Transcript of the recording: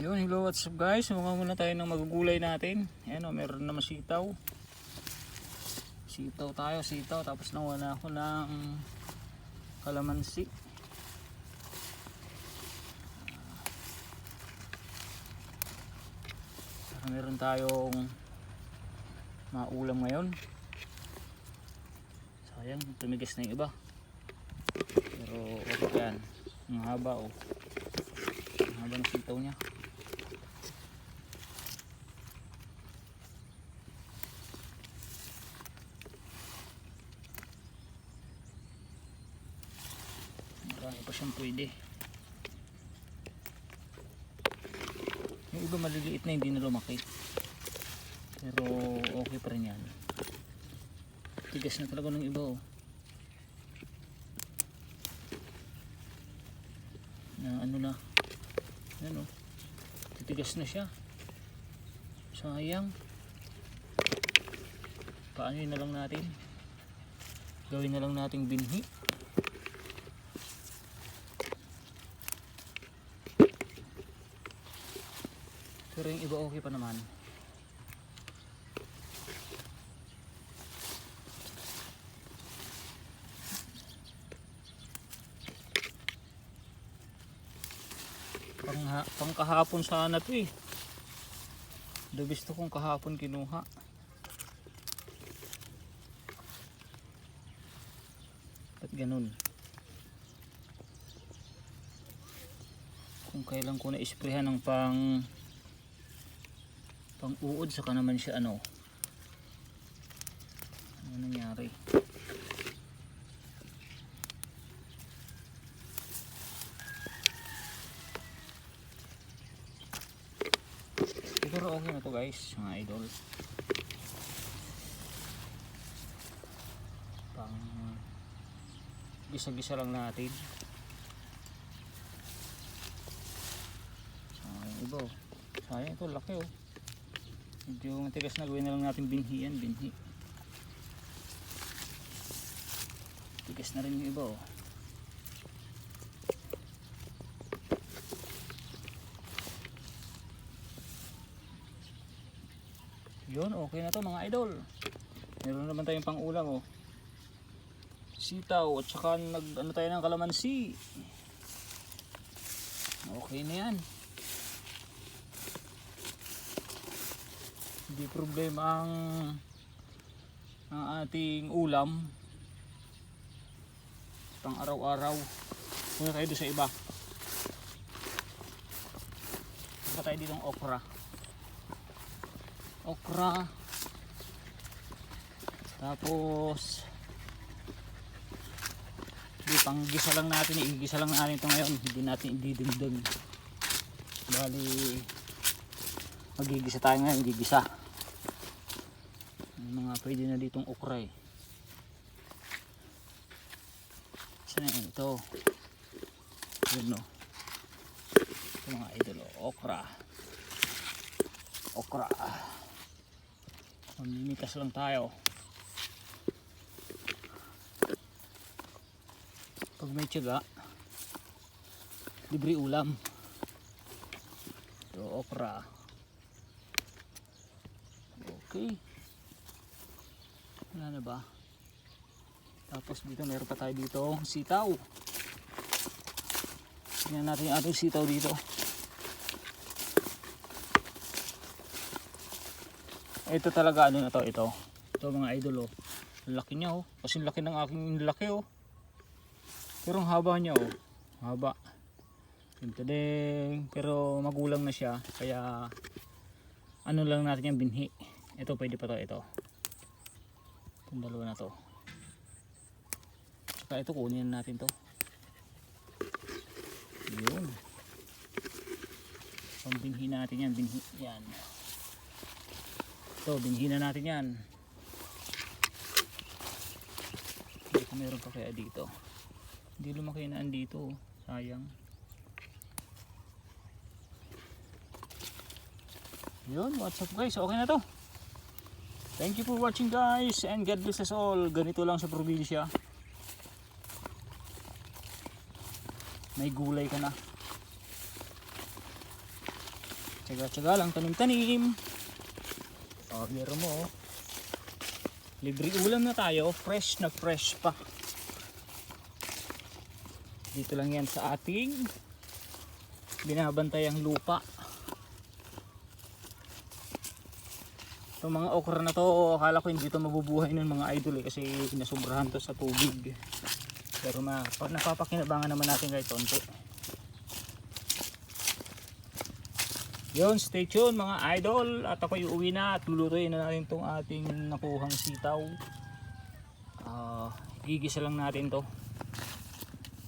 Yun, hello, what's up guys? Mga muna tayo ng magugulay natin. Ayan o, meron naman sitaw. Sitaw tayo, sitaw. Tapos nawala ako ng kalamansi. Meron tayong maulam ngayon. Sayang, tumigas na yung iba. Pero okay yan. Ang haba oh. Ang haba ng sitaw niya. Pa siyang pwede. Yung iba maliliit na hindi na lumaki. Pero okay pa rin yan. Tigas na talaga ng iba oh. Na ano na. Yan oh. Titigas na siya. Sayang. Paano yun na lang natin? Gawin na lang nating binhi. Pero yung iba okay pa naman. Pang, pang kahapon sana to eh. Do gusto kong kahapon kinuha. Ba't ganun? Kung kailan ko na-isprehan ng pang pang uod saka naman siya ano. Ano nangyari? Siguro okay na to guys mga idol? Pang gisa-gisa lang natin. Sayang iba oh. sayang ito laki oh medyo matigas na gawin na lang natin binhi yan binhi. Tigas na rin yung iba oh. Yun okay na to mga idol. Meron naman tayong pang ulam oh. Sitaw at saka nag ano tayo ng kalamansi. Okay na yan hindi problema ang ang ating ulam. Pang araw-araw. Muna tayo sa iba. Punta tayo dito ng okra. Okra. Tapos di pang gisa lang natin. Igisa lang natin ito ngayon. Hindi natin ididimdim bali magigisa tayo ngayon. Gigisa may mga pwede na ditong okra eh. Saan na ito. Yun no. Ito mga idol oh, okra. Okra. Mamimikas lang tayo. Pag may tiyaga libre ulam. Ito okra. Okay wala na ba? Tapos dito meron pa tayo dito sitaw. Tingnan natin yung ating sitaw dito. Ito talaga ano na to ito. Ito mga idol oh. Laki niya oh. Kasi laki ng aking laki oh. Pero ang haba niya oh. Haba. Ito din. Pero magulang na siya kaya ano lang natin yung binhi. Ito pwede pa to ito itong dalawa na to. Saka ito kunin natin to. Yun. Pambinhi natin yan binhi yan. Ito binhi na natin yan. Ko meron pa kaya dito. Hindi lumaki na andito oh. sayang. Yun what's up guys? Okay na to thank you for watching guys and God bless us all ganito lang sa probinsya may gulay ka na Tsaga-tsaga lang tanim-tanim. Oh, biro mo oh. Libre ulam na tayo, fresh na fresh pa. Dito lang yan sa ating binabantay ang lupa. Itong mga okra na to, akala ko hindi to mabubuhay ng mga idol eh, kasi nasubrahan to sa tubig. Pero na, napapakinabangan naman natin kahit konti. Yun, stay tuned mga idol. At ako'y uuwi na at lulutuin na natin itong ating nakuhang sitaw. Ah, gigisa lang natin to.